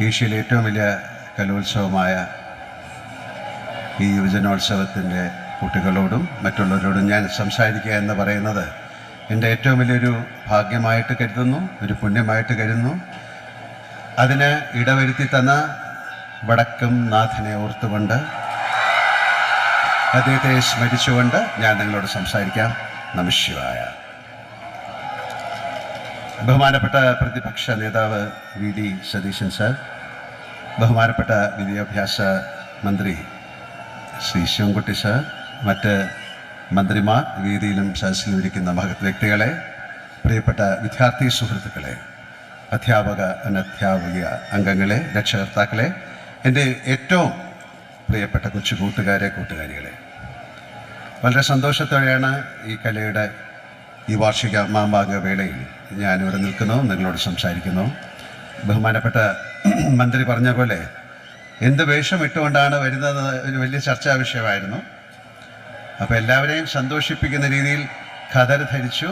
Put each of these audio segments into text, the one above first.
ഏഷ്യയിലെ ഏറ്റവും വലിയ കലോത്സവമായ ഈ യുവജനോത്സവത്തിന്റെ കുട്ടികളോടും മറ്റുള്ളവരോടും ഞാൻ സംസാരിക്കുക എന്ന് പറയുന്നത് എന്റെ ഏറ്റവും വലിയൊരു ഭാഗ്യമായിട്ട് കരുതുന്നു ഒരു പുണ്യമായിട്ട് കരുതുന്നു. അതിന് ഇടവരുത്തി തന്ന വടക്കം നാഥനെ ഓർത്തുകൊണ്ട് അദ്ദേഹത്തെ സ്മരിച്ചുകൊണ്ട് ഞാൻ നിങ്ങളോട് സംസാരിക്കാം. നമശിവായ ബഹുമാനപ്പെട്ട പ്രതിപക്ഷ നേതാവ് വി ഡി സതീശൻ സാർ ബഹുമാനപ്പെട്ട വിദ്യാഭ്യാസ മന്ത്രി ശ്രീ ശിവൻകുട്ടി സാർ മറ്റ് മന്ത്രിമാർ വേദിയിലും സദസ്സിലും ഇരിക്കുന്ന മഹത് വ്യക്തികളെ പ്രിയപ്പെട്ട വിദ്യാർത്ഥി സുഹൃത്തുക്കളെ അധ്യാപക അനധ്യാപക അംഗങ്ങളെ രക്ഷകർത്താക്കളെ എന്റെ ഏറ്റവും പ്രിയപ്പെട്ട കൊച്ചു കൂട്ടുകാരെ കൂട്ടുകാരികളെ. വളരെ സന്തോഷത്തോടെയാണ് ഈ കലയുടെ ഈ വാർഷിക മാമ്പാക വേളയിൽ ഞാനിവിടെ നിൽക്കുന്നു നിങ്ങളോട് സംസാരിക്കുന്നു. ബഹുമാനപ്പെട്ട മന്ത്രി പറഞ്ഞ പോലെ എന്ത് വേഷം ഇട്ടുകൊണ്ടാണ് വരുന്നത് ഒരു വലിയ ചർച്ചാ വിഷയമായിരുന്നു. അപ്പോൾ എല്ലാവരെയും സന്തോഷിപ്പിക്കുന്ന രീതിയിൽ ഖദർ ധരിച്ചു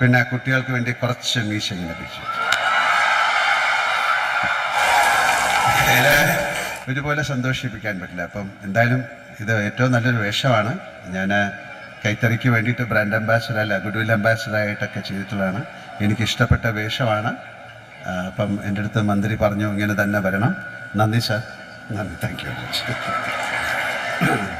പിന്നെ കുട്ടികൾക്ക് വേണ്ടി കുറച്ച് മീശ ലഭിച്ചു. ഒരുപോലെ സന്തോഷിപ്പിക്കാൻ പറ്റില്ല. അപ്പം എന്തായാലും ഇത് ഏറ്റവും നല്ലൊരു വേഷമാണ്. ഞാൻ കൈത്തറിക്ക് വേണ്ടിയിട്ട് ബ്രാൻഡ് അംബാസഡർ അല്ല ഗുഡ്വിൽ അംബാസഡർ ആയിട്ടൊക്കെ ചെയ്തിട്ടുള്ളതാണ്. എനിക്കിഷ്ടപ്പെട്ട വേഷമാണ്. അപ്പം എന്റെ അടുത്ത് മന്ത്രി പറഞ്ഞു ഇങ്ങനെ തന്നെ വരണം. നന്ദി സാർ. നന്ദി. Thank you very much.